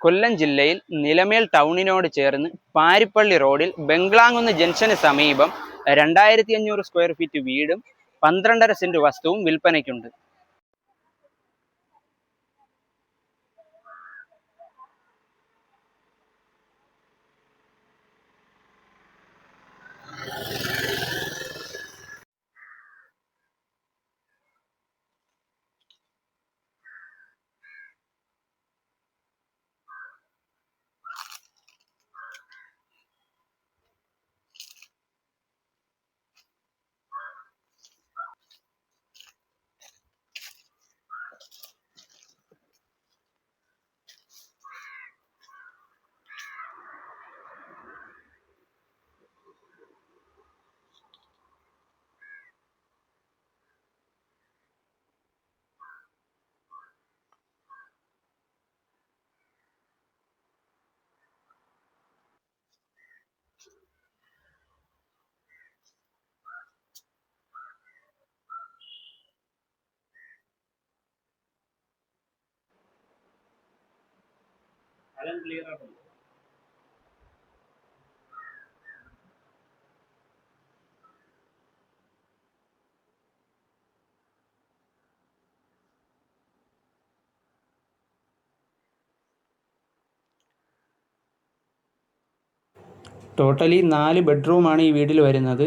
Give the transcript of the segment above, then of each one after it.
കൊല്ലം ജില്ലയിൽ നിലമേൽ ടൗണിനോട് ചേർന്ന് പാരിപ്പള്ളി റോഡിൽ ബംഗ്ലാങ്കുന്ന് ജംഗ്ഷന് സമീപം രണ്ടായിരത്തി അഞ്ഞൂറ് സ്ക്വയർ ഫീറ്റ് വീടും പന്ത്രണ്ടര സെന്റ് വസ്തുവും വിൽപ്പനയ്ക്കുണ്ട്. ടോട്ടലി നാല് ബെഡ്റൂമാണ് ഈ വീട്ടിൽ വരുന്നത്.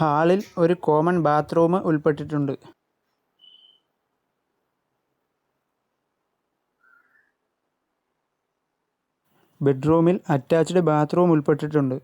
ഹാളിൽ ഒരു കോമൺ ബാത്റൂം ഉൾപ്പെട്ടിട്ടുണ്ട്. ബെഡ്റൂമിൽ അറ്റാച്ച്ഡ് ബാത്ത്റൂം ഉൾപ്പെട്ടിട്ടുണ്ട്.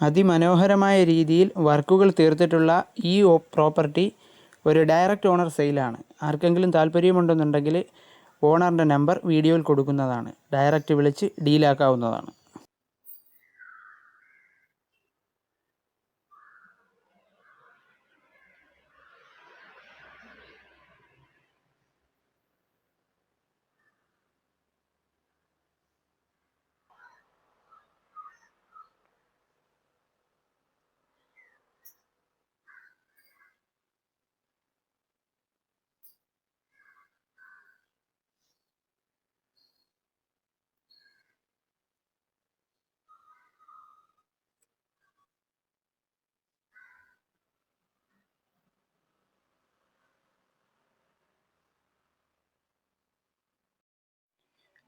അതിമനോഹരമായ രീതിയിൽ വർക്കുകൾ തീർത്തിട്ടുള്ള ഈ പ്രോപ്പർട്ടി ഒരു ഡയറക്റ്റ് ഓണർ സെയിലാണ്. ആർക്കെങ്കിലും താല്പര്യമുണ്ടെന്നുണ്ടെങ്കിൽ ഓണറിന്റെ നമ്പർ വീഡിയോയിൽ കൊടുക്കുന്നതാണ്. ഡയറക്റ്റ് വിളിച്ച് ഡീലാക്കാവുന്നതാണ്.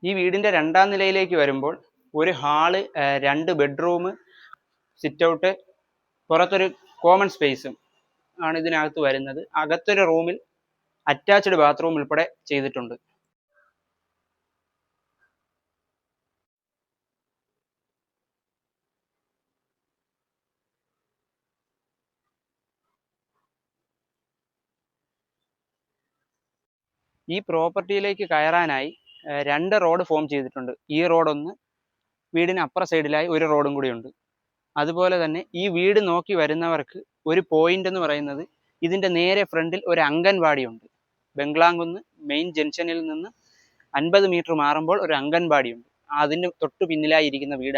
ഈ വീടിന്റെ രണ്ടാം നിലയിലേക്ക് വരുമ്പോൾ ഒരു ഹാൾ രണ്ട് ബെഡ്റൂം സിറ്റ് ഔട്ട് പുറത്തൊരു കോമൺ സ്പേസും ആണ് ഇതിനകത്ത് വരുന്നത്. അകത്തൊരു റൂമിൽ അറ്റാച്ച്ഡ് ബാത്റൂം ഉൾപ്പെടെ ചെയ്തിട്ടുണ്ട്. ഈ പ്രോപ്പർട്ടിയിലേക്ക് കയറാനായി രണ്ട് റോഡ് ഫോം ചെയ്തിട്ടുണ്ട്. ഈ റോഡ് ഒന്ന് വീടിന് അപ്പുറ സൈഡിലായി ഒരു റോഡും കൂടിയുണ്ട്. അതുപോലെ തന്നെ ഈ വീട് നോക്കി വരുന്നവർക്ക് ഒരു പോയിന്റ് എന്ന് പറയുന്നത് ഇതിന്റെ നേരെ ഫ്രണ്ടിൽ ഒരു അംഗൻവാടി ഉണ്ട് ബംഗ്ലാംകുന്ന് മെയിൻ ജംഗ്ഷനിൽ നിന്ന് അൻപത് മീറ്റർ മാറുമ്പോൾ ഒരു അംഗൻവാടി ഉണ്ട് അതിന് തൊട്ടു പിന്നിലായി ഇരിക്കുന്ന വീടാണ്